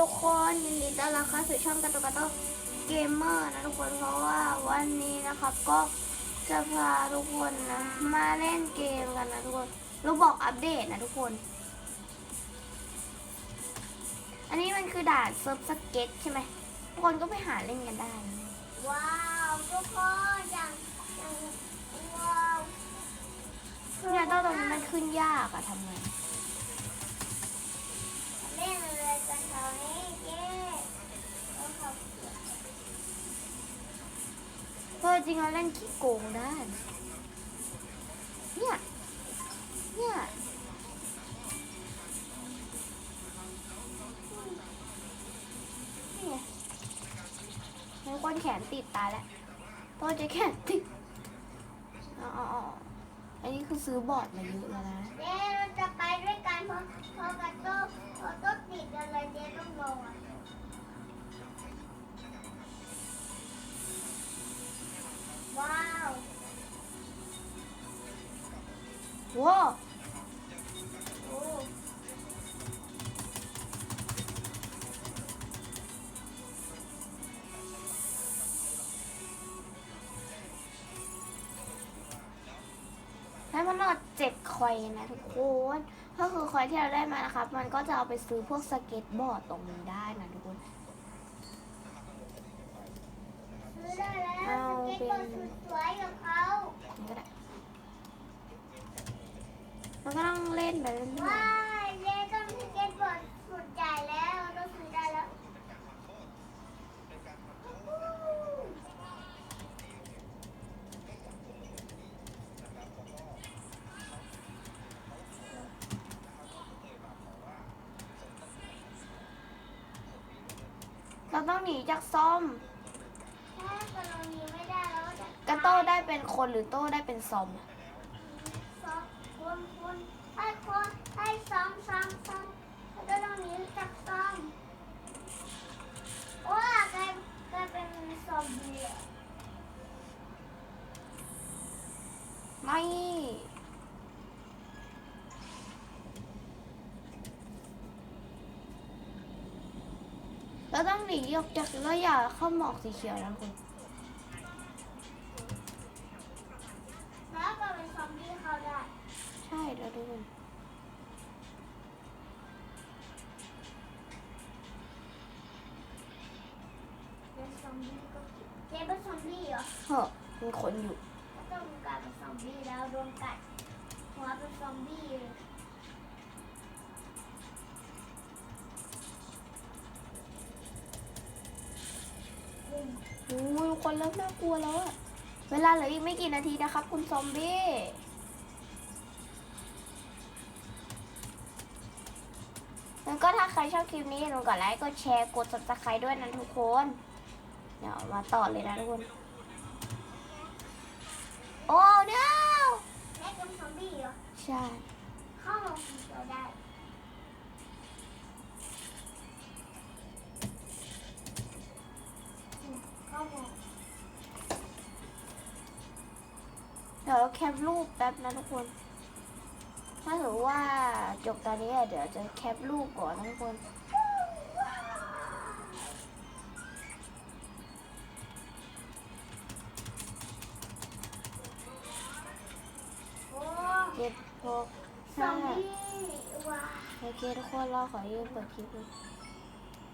ทุกคนยินดีต้อนรับเข้าสู่ช่องกระตุกกระตุกเกมเมอร์นะทุกคนเพราะว่าวันนี้นะครับก็จะพาทุกคนนะมาเล่นเกมกันนะทุกคนเราบอกอัปเดตนะทุกคน อันนี้มันคือด่านเซิร์ฟสเก็ตใช่ไหมทุกคนก็ไปหาเล่นกันได้นะว้าวทุกคนอย่างอย่างว้าวเนี่ยตอนนี้มันขึ้นยากอะทำไง เอาครับเอจริงเราเล่นขี้โกงได้ เนี่ย เนี่ยนี่ไงแล้วคนแขนติดตายแล้วพ่อจะแขนติดอ๋ออ๋ออันนี้คือซื้อบอร์ดมาเยอะแล้วนะเจ๊เราจะไปด้วย พราะเพราะกระโตพอโตติดอะไรเจ๊ต้องลงอะว้าว ว้าว 7คอยนะทุกคน ก็คือคอยที่เราได้มานะครับ มันก็จะเอาไปซื้อพวกสเก็ตบอร์ดตรงนี้ได้นะทุกคนเอาเป็ตมันก็ได้มันก็ต้องเล่นแบบนี้ ต้องหนีจากซอม ถ้าเรานี้ไม่ได้เราก็จะกระโต้ได้เป็นคนหรือโต้ได้เป็นซอมซ้อมคนคนให้คนให้ซ้อมซ้อมซ้อมแล้วก็ต้องหนีจากซ้อมโอ้ยกลายกลายเป็นซอมบี้อะไม่เรา ต้องหนีออกจากแล้วอย่าเข้าหมอกสีเขียวนะคุณแล้วก็เป็นซอมบี้เขาได้ ใช่แล้วดูกันเป็นซอมบี้ก็เจ๊เป็นซอมบี้เหรอเฮ้อมีคนอยู่ ก็ต้องกลายเป็นซอมบี้แล้วโดนกัดหัวเป็นซอมบี้เลย อ้ยคนเริ่มน่ากลัวแล้วอะเวลาเหลืออีกไม่กี่นาทีนะครับ คุณซอมบี้ แล้วก็ถ้าใครชอบคลิปนี้อย่าลืมกดไลค์ กดแชร์ กด subscribe ด้วยนะทุกคน เดี๋ยวมาต่อเลยนะทุกคน โอ้ no แม่เป็นซอมบี้เหรอ ใช่ เข้า ดี๋ยวเราแคปรูปแป๊บนะทุกคน ถ้าถือว่าจบตอนนี้เดี๋ยวจะแคปรูปก่อนนะทุกคนเจ็ดหกห้าโอเคทุกคนเราขอยืมเปิดคลิปเลย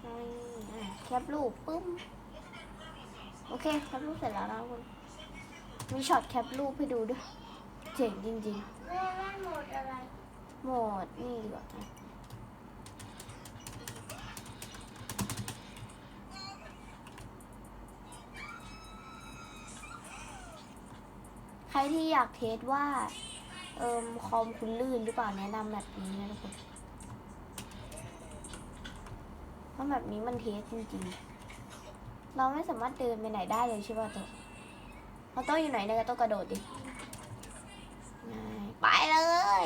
นี่อะแคปรูปปึ้ม โอเค แคปรูปเสร็จแล้วนะทุกคน มีช็อตแคปรูปให้ดูด้วย เจ๋งจริงแม่แม่หมดอะไรๆโหมดนี่ดีกว่านะใครที่อยากเทสว่า เอิมคอมคุณลื่นหรือเปล่าแนะนำแบบนี้นะทุกคนเพราะแบบนี้มันเทสจริงๆ เราไม่สามารถเดินไปไหนได้เลยใช่ป่ะตัว เราต้องอยู่ไหนเนี่ยก็ต้องกระโดดดิง่ายไปเลย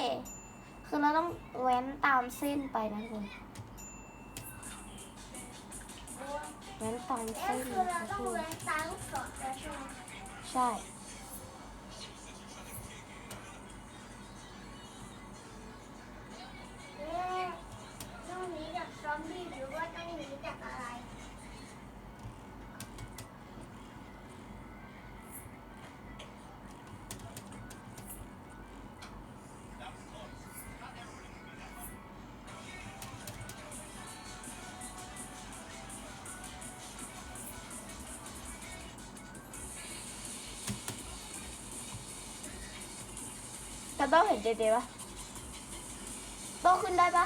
คือเราต้องแว้นตามเส้นไปนะทุกคนโอ้แว้นตามเอ๊ะเส้นคือเรานะต้องทุกคนเว้นตาลูกศรแล้วใช่ ถ้าต้เห็นเจเจปะโต้ขึ้นได้ปะ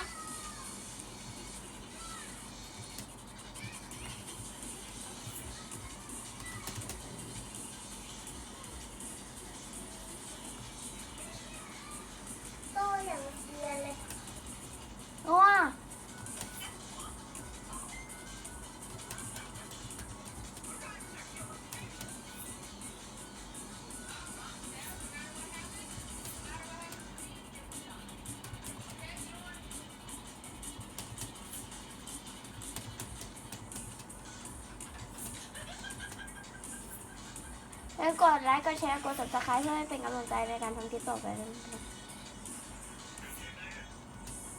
แล้วกดไลค์ กดแชร์ กด subscribe เพื่อให้เป็นกำลังใจในการทำคลิปต่อไปด้วยนะครับ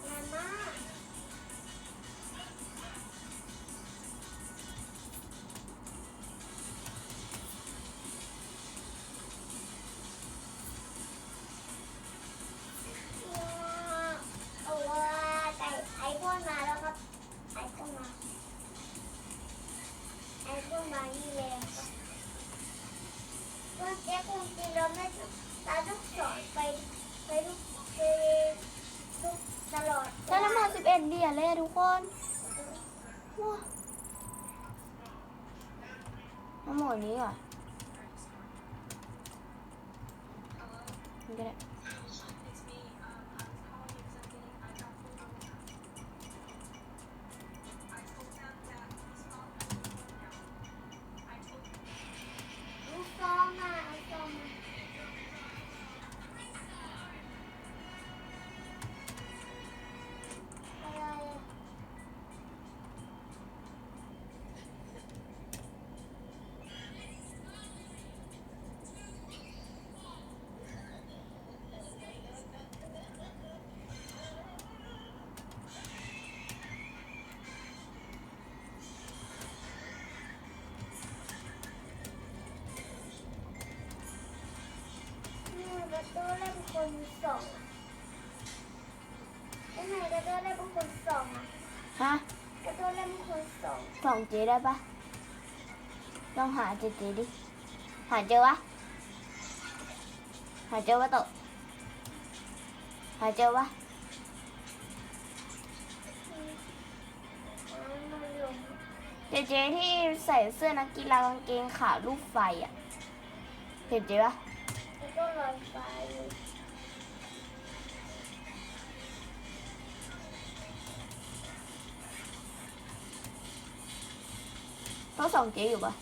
นานมากเอาว่าใส่ไอโฟนมาแล้วครับไอโฟนมาไอโฟนมานี่เลยครับ เมื่อกี้คงจริงเราไม่เราต้องสอนไปไปทุกไปทุกตลอดได้น้ำมัน11เหรียญเลยอะทุกคนว้าเอาหมดนี้ก่อนนี่ก็ได้ คนสองอะยังไงกระโดดเล่นเป็นคนสองอะฮะกระโดดเล่นเป็นคนสองสองเจได้ปะลองหาเจเจดิ หาเจอวะ หาเจอวะโตะหาเจอวะอ่ามันลงเจเจที่ใส่เสื้อนักกีฬากางเกงขาลูกไฟอะ เห็นเจปะ แล้วก็ลอยไป ต้องสองเจอยู่ปะ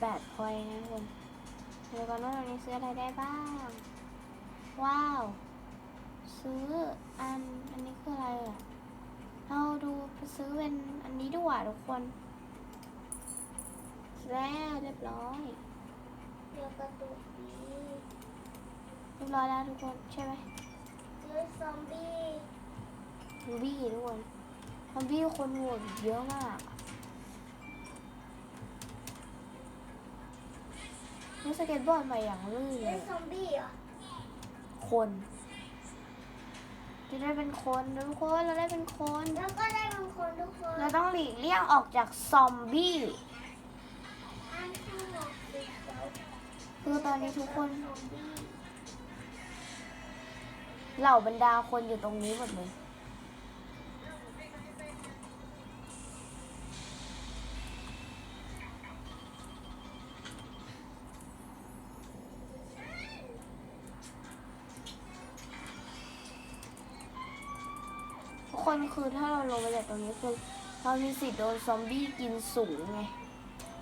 แปดพอยต์นะทุกคนเดี๋ยวก่อนว่าตรงนี้ซื้ออะไรได้บ้าง ว้าว ซื้ออันอันนี้คืออะไรอะเราดูซื้อเป็นอันนี้ดีกว่าทุกคนแล้วเรียบร้อยเดี๋ยวกระตุกดีเรียบร้อยแล้วทุกคนใช่ไหมเจอซอมบี้ซอมบี้ทุกคนซอมบี้คนโหวตเยอะมาก นี่สเก็ตบอร์ดใหม่อย่างลื่นเจเลอยซอมบี้เหรอคนจะได้เป็นคนนะทุกคนเราได้เป็นคน แล้วก็ได้บางคนทุกคนเราต้องหลีกเลี่ยงออกจากซอมบี้อันข้างนอกสีเขียวคือตอนนี้ทุกคนซอมบี้เหล่าบรรดาคนอยู่ตรงนี้หมดเลย ตรงนี้คือเรามีสิทธิ์โดนซอมบี้กินสูงไง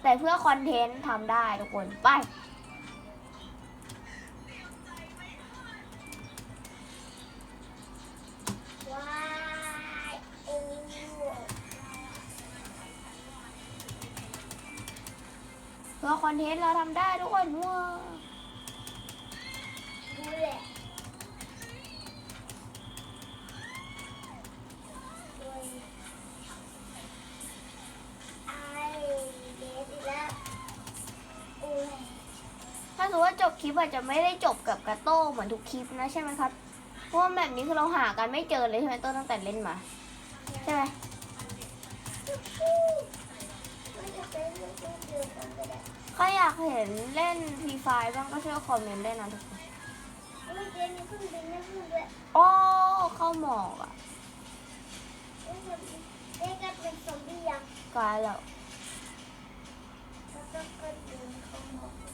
แต่เพื่อคอนเทนต์ทำได้ทุกคน ไป เพื่อคอนเทนต์เราทำได้ทุกคนว้า ถ้าสมมติว่าจบคลิปอาจจะไม่ได้จบกับกระโต้เหมือนทุกคลิปนะใช่ไหมครับ เพราะว่าแบบนี้คือเราหากันไม่เจอเลยใช่ไหมโต้ตั้งแต่เล่นมา ใช่ไหมไม่จะเป็นเรื่องเดียวกันก็ได้ใครอยากเห็นเล่นฟรีไฟบ้างก็ช่วยคอมเมนต์ได้นะทุกคนไม่เรียนเครื่องบินไม่พูดด้วยโอ้เข้าหมอกอะไม่ทำได้กันเป็นซอมบี้ยังกลายแล้วแล้วก็กระเดินเข้าหมอก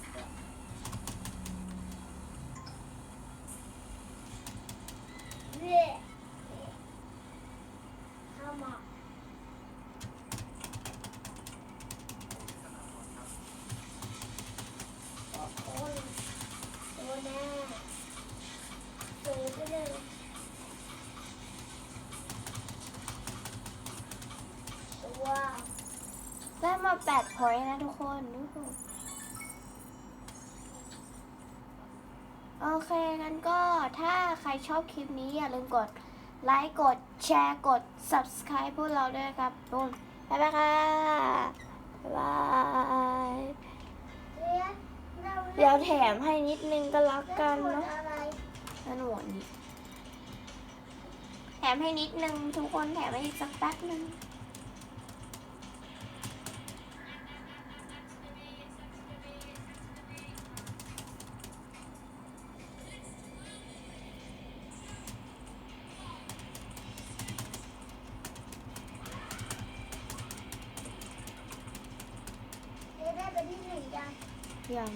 ว้าวได้มาแปดพอยต์นะทุกคนดูโอเคงั้นก็ถ้าใครชอบคลิปนี้อย่าลืมกดไลค์กดแชร์กด subscribe พวกเราด้วยครับทุกคนบ๊ายบายค่ะบ๊ายบายเดี๋ยวแถมให้นิดนึงก็แล้วกันเนาะนั่นหมดนี้ ถมให้นิดนึงทุกคนแถมให้อีกสักแป๊บนึงได้ไปที่หนึ่งยังยัง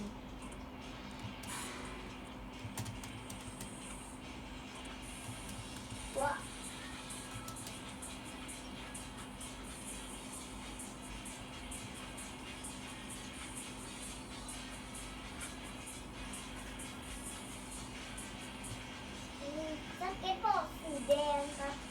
แดงครับ